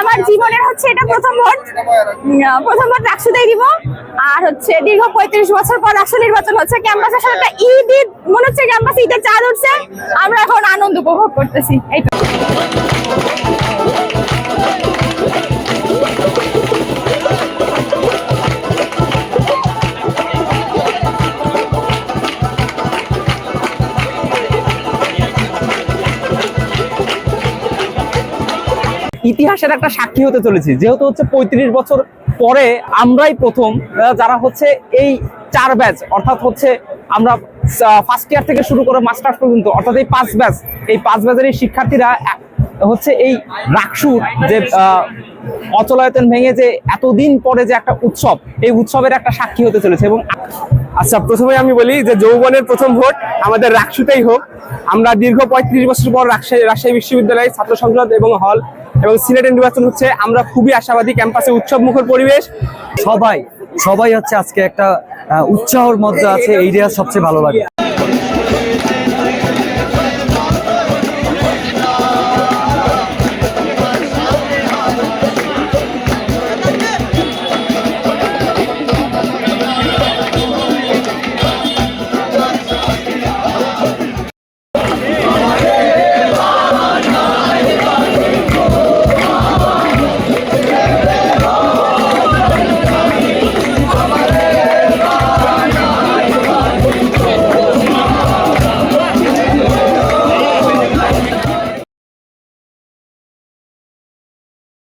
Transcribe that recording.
আমার জীবনের হচ্ছে এটা প্রথম ভোট। প্রথম ভোট রাকসুতেই দিব। আর হচ্ছে দীর্ঘ পঁয়ত্রিশ বছর পর রাষ্ট্র নির্বাচন হচ্ছে ক্যাম্পাসের সাথে একটা ঈদ ঈদ মনে হচ্ছে ক্যাম্পাসে ঈদের চাঁদ উঠছে। আমরা এখন আনন্দ উপভোগ করতেছি এই ইতিহাসের একটা সাক্ষী হতে চলেছি। যেহেতু হচ্ছে পঁয়ত্রিশ বছর পরে আমরাই প্রথম যারা হচ্ছে এই চার ব্যাচ, অর্থাৎ হচ্ছে আমরা ফার্স্ট ইয়ার থেকে শুরু করে মাস্টার্স পর্যন্ত, অর্থাৎ এই পাঁচ ব্যাচ, এই পাঁচ ব্যাচের এই শিক্ষার্থীরা হচ্ছে এই রাকসুর যে অচলায়তন ভেঙে যে এতদিন পরে যে একটা উৎসব, এই উৎসবের একটা সাক্ষী হতে চলেছে এবং আচ্ছা প্রথমে আমি বলি যে যৌবনের প্রথম ভোট আমাদের রাকসুতেই হোক। আমরা দীর্ঘ পঁয়ত্রিশ বছর পর রাজশাহী রাজশাহী বিশ্ববিদ্যালয়ে ছাত্র সংসদ এবং হল এবং সিলেটের নির্বাচন হচ্ছে, আমরা খুবই আশাবাদী ক্যাম্পাসে উৎসব মুখর পরিবেশ। সবাই সবাই হচ্ছে আজকে একটা উৎসাহর মধ্যে আছে এইটা সবচেয়ে ভালো লাগে।